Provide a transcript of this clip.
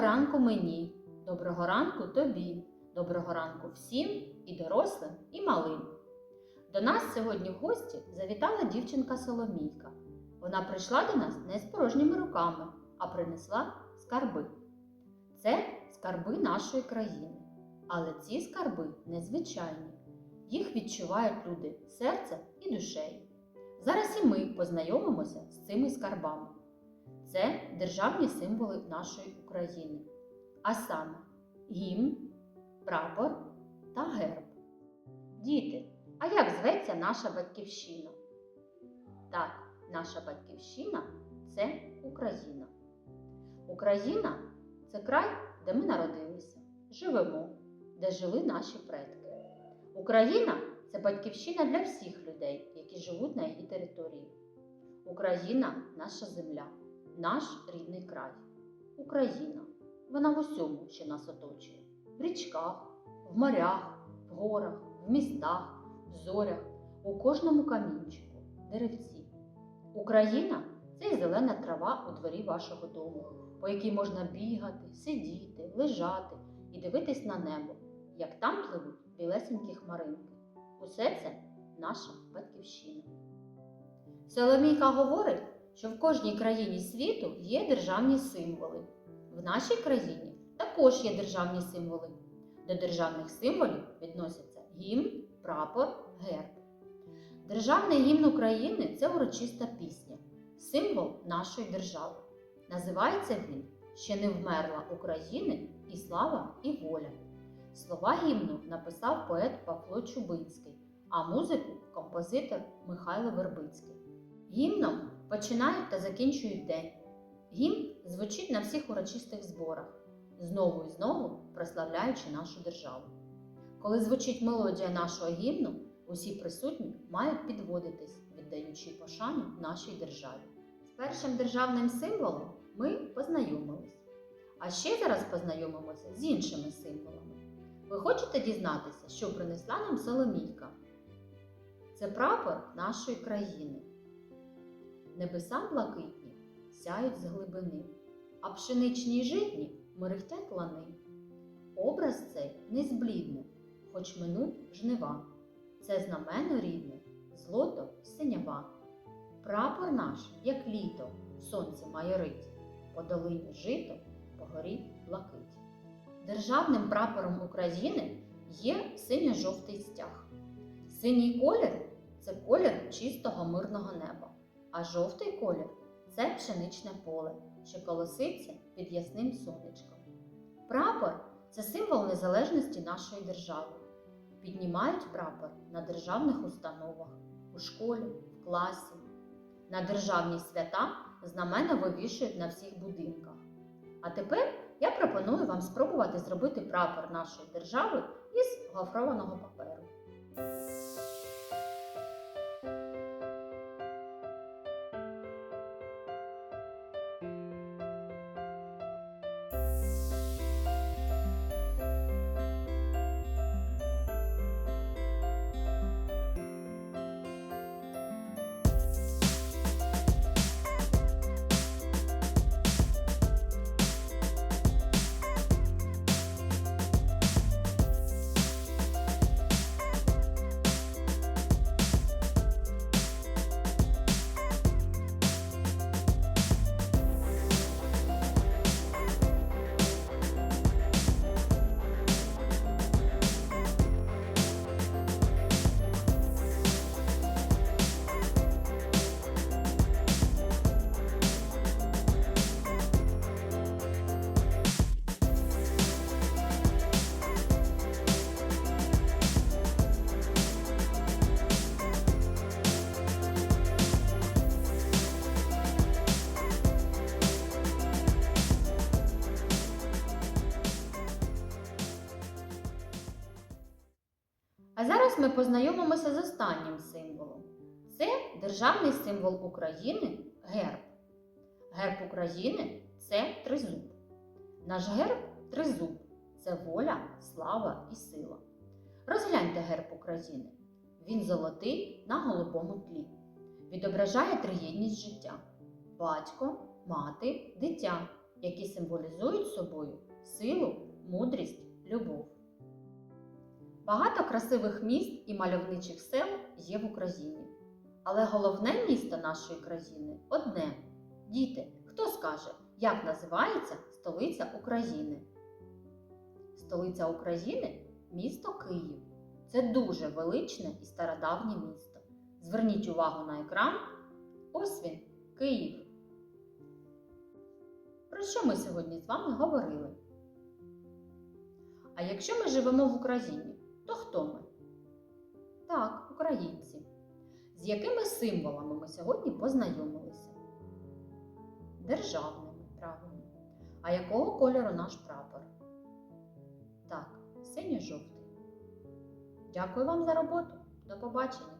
ранку мені, доброго ранку тобі, доброго ранку всім і дорослим, і малим. До нас сьогодні в гості завітала дівчинка Соломійка. Вона прийшла до нас не з порожніми руками, а принесла скарби. Це скарби нашої країни. Але ці скарби незвичайні. Їх відчувають люди серцем і душею. Зараз і ми познайомимося з цими скарбами. Це державні символи нашої України. А саме гімн, прапор та герб. Діти, а як зветься наша батьківщина? Так, наша батьківщина це Україна. Україна це край, де ми народилися, живемо, де жили наші предки. Україна це батьківщина для всіх людей, які живуть на її території. Україна наша земля, наш рідний край. Україна. Вона в усьому, що нас оточує: в річках, в морях, в горах, в містах, в зорях, у кожному камінчику, деревці. Україна це і зелена трава у дворі вашого дому, по якій можна бігати, сидіти, лежати і дивитись на небо, як там пливуть білесенькі хмаринки. Усе це наша батьківщина. Соломійка говорить, що в кожній країні світу є державні символи. В нашій країні також є державні символи. До державних символів відносяться гімн, прапор, герб. Державний гімн України це урочиста пісня, символ нашої держави. Називається він Ще не вмерла України і слава, і воля. Слова гімну написав поет Павло Чубинський, а музику композитор Михайло Вербицький. Гімном починають та закінчують день. Гімн звучить на всіх урочистих зборах, знову і знову прославляючи нашу державу. Коли звучить мелодія нашого гімну, усі присутні мають підводитись, віддаючи пошану нашій державі. З першим державним символом ми познайомились. А ще зараз познайомимося з іншими символами. Ви хочете дізнатися, що принесла нам Соломійка? Це прапор нашої країни. Небеса блакитні сяють з глибини, а пшеничні й житні мерехтять лани. Образ цей не зблідне, хоч минуть жнива. Це знамено рідне, злото синява. Прапор наш, як літо, сонце майорить, по долині жито, по горі блакить. Державним прапором України є синьо-жовтий стяг. Синій колір це колір чистого мирного неба, а жовтий колір це пшеничне поле, що колоситься під ясним сонечком. Прапор це символ незалежності нашої держави. Піднімають прапор на державних установах, у школі, в класі. На державні свята знамена вивішують на всіх будинках. А тепер я пропоную вам спробувати зробити прапор нашої держави із гофрованого паперу. А зараз ми познайомимося з останнім символом. Це державний символ України герб. Герб України це тризуб. Наш герб тризуб це воля, слава і сила. Розгляньте герб України. Він золотий на голубому тлі. Відображає триєдність життя: батько, мати, дитя, які символізують собою силу, мудрість, любов. Багато красивих міст і мальовничих сел є в Україні. Але головне місто нашої країни одне. Діти, хто скаже, як називається столиця України? Столиця України місто Київ. Це дуже величне і стародавнє місто. Зверніть увагу на екран. Ось він, Київ. Про що ми сьогодні з вами говорили? А якщо ми живемо в Україні, хто ми? Так, українці. З якими символами ми сьогодні познайомилися? Державними, правильно. А якого кольору наш прапор? Так, синьо-жовтий. Дякую вам за роботу. До побачення!